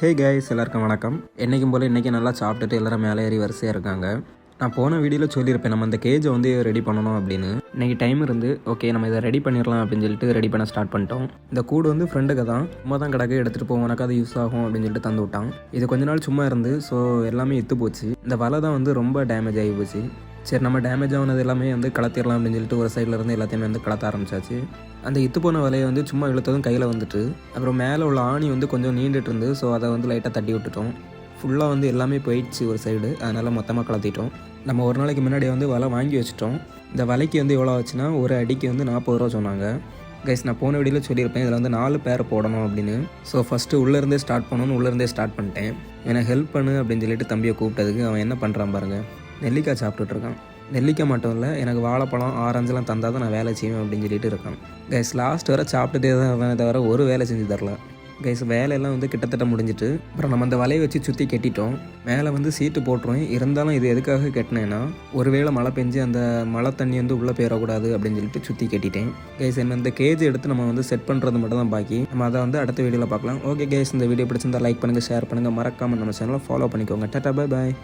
Hey guys எல்லாருக்கும் வணக்கம். என்றைக்கும் போல் இன்றைக்கி நல்லா சாப்பிட்டுட்டு எல்லாரும் மேலே ஏறி வரிசையாக இருக்காங்க. நான் போன வீடியோவில் சொல்லியிருப்பேன் நம்ம அந்த கேஜை வந்து ரெடி பண்ணணும் அப்படின்னு. இன்றைக்கி டைம் இருந்து ஓகே நம்ம இதை ரெடி பண்ணிடலாம் அப்படின்னு சொல்லிட்டு ரெடி பண்ண ஸ்டார்ட் பண்ணிட்டோம். இந்த கூடு வந்து ஃப்ரெண்டுக்கு தான். சும்மா தான் கிடக்கு எடுத்துகிட்டு போவோம்னாக்கா அது யூஸ் ஆகும் அப்படின்னு சொல்லிட்டு தந்து விட்டான். இது கொஞ்ச நாள் சும்மா இருந்து ஸோ எல்லாமே இத்து போச்சு. இந்த வலை தான் வந்து ரொம்ப டேமேஜ் ஆகி போச்சு. சரி நம்ம டேமேஜ் ஆனது எல்லாமே வந்து கலத்திடலாம் அப்படின்னு சொல்லிட்டு ஒரு சைடில் இருந்து எல்லாத்தையுமே வந்து கலத்த ஆரம்பிச்சாச்சு. அந்த இத்து போன வலையை வந்து சும்மா இழுத்ததும் கையில் வந்துட்டு அப்புறம் மேலே உள்ள ஆணி வந்து கொஞ்சம் நீண்டுட்டு இருந்து ஸோ அதை வந்து லைட்டாக தட்டி விட்டுட்டோம். ஃபுல்லாக வந்து எல்லாமே போயிடுச்சு ஒரு சைடு அதனால் மொத்தமாக கலத்திட்டோம். நம்ம ஒரு நாளைக்கு முன்னாடி வந்து வலை வாங்கி வச்சுட்டோம். இந்த வலைக்கு வந்து எவ்வளோ ஆச்சுன்னா ஒரு அடிக்கு வந்து நாற்பது ரூபா சொன்னாங்க. கைஸ் நான் போன வீடியோவில் சொல்லியிருப்பேன் இதில் வந்து நாலு பேர் போடணும் அப்படின்னு. ஸோ ஃபஸ்ட்டு உள்ளேருந்தே ஸ்டார்ட் பண்ணணும்னு உள்ளேருந்தே ஸ்டார்ட் பண்ணிட்டேன். எனக்கு ஹெல்ப் பண்ணு அப்படின்னு சொல்லிட்டு தம்பியை கூப்பிட்டதுக்கு அவன் என்ன பண்ணுறான் பாருங்கள் நெல்லிக்காய் சாப்பிட்டுட்டு இருக்கான் நெல்லிக்காய் மட்டும் இல்லை எனக்கு வாழைப்பழம் ஆரஞ்செலாம் தந்தால் தான் நான் வேலை செய்வேன் அப்படின்னு சொல்லிட்டு இருக்கான். கைஸ் லாஸ்ட் வரை சாப்பிட்டுட்டே தான் இருந்தேன் தவிர ஒரு வேலை செஞ்சு தரல. கைஸ் வேலையெல்லாம் வந்து கிட்டத்தட்ட முடிஞ்சிட்டு அப்புறம் நம்ம அந்த வலையை வச்சு சுற்றி கெட்டிட்டோம். மேலே வந்து சீட்டு போட்டுருவோம் இருந்தாலும் இது எதுக்காக கட்டினேன்னா ஒருவேளை மழை பெஞ்சு அந்த மழை தண்ணி வந்து உள்ளே போயிடக்கூடாது அப்படின்னு சொல்லிட்டு சுற்றி கட்டிட்டேன். கைஸ் என்ன இந்த கேஜ் எடுத்து நம்ம வந்து செட் பண்ணுறது மட்டும் தான் பாக்கி. நம்ம அதை வந்து அடுத்த வீடியோவில் பார்க்கலாம் ஓகே கைஸ் இந்த வீடியோ பிடிச்சிருந்தா லைக் பண்ணுங்கள் ஷேர் பண்ணுங்கள் மறக்காமல் நம்ம சேனலை ஃபாலோ பண்ணிக்கோங்க. Tata bye bye